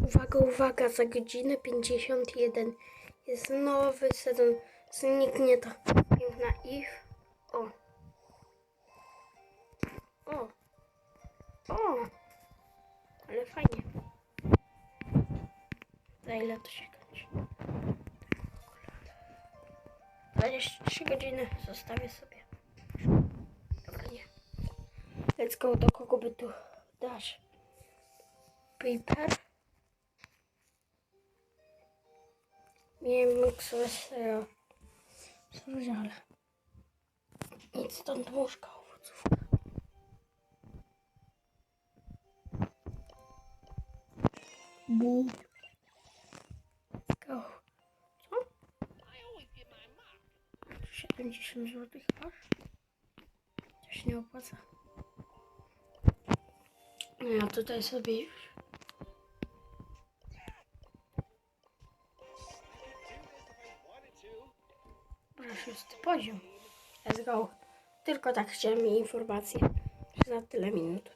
Uwaga, uwaga, za godzinę 51 jest nowy sezon. Zniknie ta piękna ich. O. O. O. Ale fajnie. Za ile to się kończy? 23 godziny zostawię sobie. Dobra, nie. Let's go, do kogo by tu dać? Paper. Miałem. Sorry, ale nic stąd muszka owoców. Bu. Go. Co? 70 zł masz? To się nie opłaca. No ja tutaj sobie już. Dobra, szósty poziom. Let's go. Tylko tak chciałem informację. Za tyle minut.